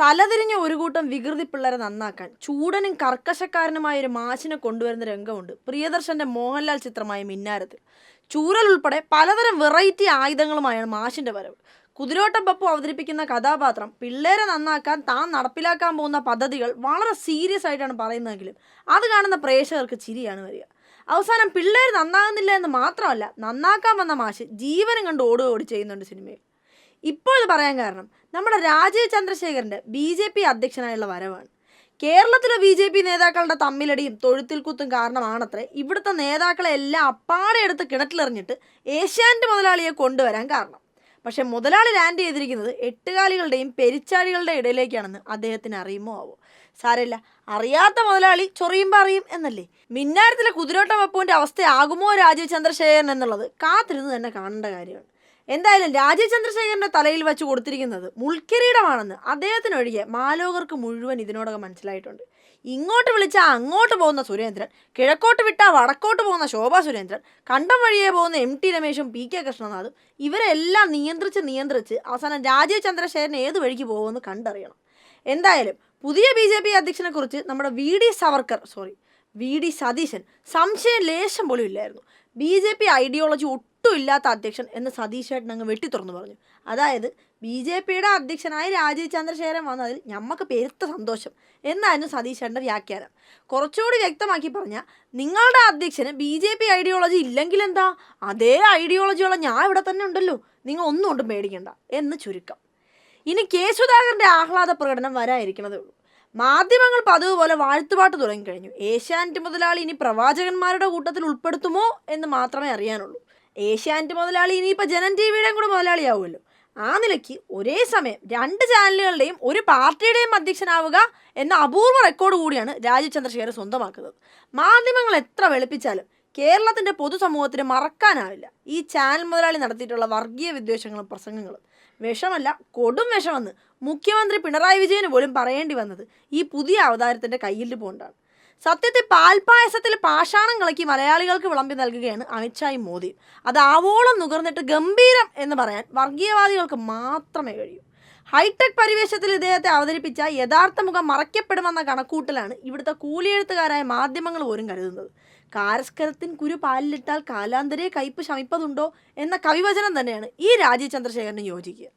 തലതിരിഞ്ഞ ഒരു കൂട്ടം വികൃതി പിള്ളേരെ നന്നാക്കാൻ ചൂടനും കർക്കശക്കാരനുമായ ഒരു മാഷിനെ കൊണ്ടുവരുന്ന രംഗമുണ്ട്. പ്രിയദർശന്റെ മോഹൻലാൽ ചിത്രമായ മിന്നാരത്തിൽ. ചൂരൽ ഉൾപ്പെടെ പലതരം വെറൈറ്റി ആയുധങ്ങളുമായാണ് മാഷിന്റെ വരവ്. കുതിരോട്ടം പപ്പു അവതരിപ്പിക്കുന്ന കഥാപാത്രം പിള്ളേരെ നന്നാക്കാൻ താൻ നടപ്പിലാക്കാൻ പോകുന്ന പദ്ധതികൾ വളരെ സീരിയസ് ആയിട്ടാണ് പറയുന്നതെങ്കിലും അത് കാണുന്ന പ്രേക്ഷകർക്ക് ചിരിയാണ് വരിക. അവസാനം പിള്ളേർ നന്നാകുന്നില്ല എന്ന് മാത്രമല്ല നന്നാക്കാൻ വന്ന മാഷ് ജീവനും കണ്ട് ഓടി ചെയ്യുന്നുണ്ട് സിനിമയിൽ. ഇപ്പോൾ ഇത് പറയാൻ കാരണം നമ്മുടെ രാജീവ് ചന്ദ്രശേഖരന്റെ ബി ജെ പി അധ്യക്ഷനായുള്ള വരവാണ്. കേരളത്തിലെ ബി ജെ പി നേതാക്കളുടെ തമ്മിലടിയും തൊഴുത്തിൽ കുത്തും കാരണമാണത്രേ ഇവിടുത്തെ നേതാക്കളെ എല്ലാം അപ്പാടെ എടുത്ത് കിണറ്റിലെറിഞ്ഞിട്ട് ഏഷ്യാന്റെ മുതലാളിയെ കൊണ്ടുവരാൻ കാരണം. പക്ഷേ മുതലാളി ലാൻഡ് ചെയ്തിരിക്കുന്നത് എട്ടുകാലികളുടെയും പെരിച്ചാഴികളുടെ ഇടയിലേക്കാണെന്ന് അദ്ദേഹത്തിന് അറിയുമോ ആവോ? സാരമില്ല അറിയാത്ത മുതലാളി ചൊറിയുമ്പോൾ അറിയും എന്നല്ലേ? മിന്നാരത്തിലെ കുതിരോട്ടം വെപ്പുവിന്റെ അവസ്ഥയാകുമോ രാജീവ് ചന്ദ്രശേഖരൻ എന്നുള്ളത് കാത്തിരുന്ന് തന്നെ കാണേണ്ട കാര്യമാണ്. എന്തായാലും രാജീവ് ചന്ദ്രശേഖരന്റെ തലയിൽ വെച്ച് കൊടുത്തിരിക്കുന്നത് മുൾക്കിരീടമാണെന്ന് അദ്ദേഹത്തിനൊഴികെ മാലോകർക്ക് മുഴുവൻ ഇതിനോടകം മനസ്സിലായിട്ടുണ്ട്. ഇങ്ങോട്ട് വിളിച്ചാൽ അങ്ങോട്ട് പോകുന്ന സുരേന്ദ്രൻ കിഴക്കോട്ട് വിട്ടാൽ വടക്കോട്ട് പോകുന്ന ശോഭ സുരേന്ദ്രൻ കണ്ടം വഴിയെ പോകുന്ന എം ടി രമേശും പി കെ കൃഷ്ണനാഥും ഇവരെല്ലാം നിയന്ത്രിച്ച് നിയന്ത്രിച്ച് അവസാനം രാജീവ് ചന്ദ്രശേഖരൻ ഏത് വഴിക്ക് പോകുമെന്ന് കണ്ടറിയണം. എന്തായാലും പുതിയ ബി ജെ പി അധ്യക്ഷനെക്കുറിച്ച് നമ്മുടെ V D Savarkar sorry V D Satheesan സംശയം ലേശം പോലും ഇല്ലായിരുന്നു. ബി ജെ പി ഐഡിയോളജി ഒട്ടും ഇല്ലാത്ത അധ്യക്ഷൻ എന്ന് സതീശേട്ടൻ അങ്ങ് വെട്ടി തുറന്നു പറഞ്ഞു. അതായത് ബി ജെ പിയുടെ അധ്യക്ഷനായി രാജീവ് ചന്ദ്രശേഖരൻ വന്നതിൽ ഞമ്മക്ക് പെരുത്ത സന്തോഷം എന്നായിരുന്നു സതീശേട്ടന്റെ വ്യാഖ്യാനം. കുറച്ചുകൂടി വ്യക്തമാക്കി പറഞ്ഞാൽ നിങ്ങളുടെ അധ്യക്ഷന് ബി ജെ പി ഐഡിയോളജി ഇല്ലെങ്കിൽ എന്താ? അതേ ഐഡിയോളജിയുള്ള ഞാൻ ഇവിടെ തന്നെ ഉണ്ടല്ലോ. നിങ്ങൾ ഒന്നും കൊണ്ടും പേടിക്കണ്ട എന്ന് ചുരുക്കം. ഇനി കെ സുധാകരന്റെ ആഹ്ലാദ പ്രകടനം വരാതിരിക്കണതേ ഉള്ളൂ. മാധ്യമങ്ങൾ പതിവ് പോലെ വാഴ്ത്തുപാട്ട് തുടങ്ങിക്കഴിഞ്ഞു. ഏഷ്യാനെറ്റ് മുതലാളി ഇനി പ്രവാചകന്മാരുടെ കൂട്ടത്തിൽ ഉൾപ്പെടുത്തുമോ എന്ന് മാത്രമേ അറിയാനുള്ളൂ. ഏഷ്യാനെറ്റ് മുതലാളി ഇനിയിപ്പോൾ ജനൻ ടി വിയുടെയും കൂടെ മുതലാളിയാവുമല്ലോ. ആ നിലയ്ക്ക് ഒരേ സമയം രണ്ട് ചാനലുകളുടെയും ഒരു പാർട്ടിയുടെയും അധ്യക്ഷനാവുക എന്ന അപൂർവ റെക്കോർഡ് കൂടിയാണ് രാജീവ് ചന്ദ്രശേഖരൻ സ്വന്തമാക്കുന്നത്. മാധ്യമങ്ങൾ എത്ര വെളുപ്പിച്ചാലും കേരളത്തിന്റെ പൊതുസമൂഹത്തിന് മറക്കാനാവില്ല ഈ ചാനൽ മുതലാളി നടത്തിയിട്ടുള്ള വർഗീയ വിദ്വേഷങ്ങളും പ്രസംഗങ്ങളും. വിഷമല്ല കൊടും വിഷമെന്ന് മുഖ്യമന്ത്രി പിണറായി വിജയന് പോലും പറയേണ്ടി വന്നത് ഈ പുതിയ അവതാരത്തിന്റെ കയ്യിൽ പോണ്ടാണ് സത്യത്തിൽ പാൽപ്പായസത്തിൽ പാഷാണം കളക്കി മലയാളികൾക്ക് വിളമ്പി നൽകുകയാണ് അമിത്ഷായും മോദി. അത് ആവോളം നുകർന്നിട്ട് ഗംഭീരം എന്ന് പറയാൻ വർഗീയവാദികൾക്ക് മാത്രമേ കഴിയൂ. ഹൈടെക് പരിവേഷത്തിൽ ഇദ്ദേഹത്തെ അവതരിപ്പിച്ച യഥാർത്ഥ മുഖം മറയ്ക്കപ്പെടുമെന്ന കണക്കൂട്ടലാണ് ഇവിടുത്തെ കൂലിയെഴുത്തുകാരായ മാധ്യമങ്ങൾ പോലും കരുതുന്നത്. കാരസ്കരത്തിൻ കുരു പാലിലിട്ടാൽ കാലാന്തരേ കയ്പ് ശമിപ്പതുണ്ടോ എന്ന കവിവചനം തന്നെയാണ് ഈ രാജീവ് ചന്ദ്രശേഖരന് യോജിക്കുക.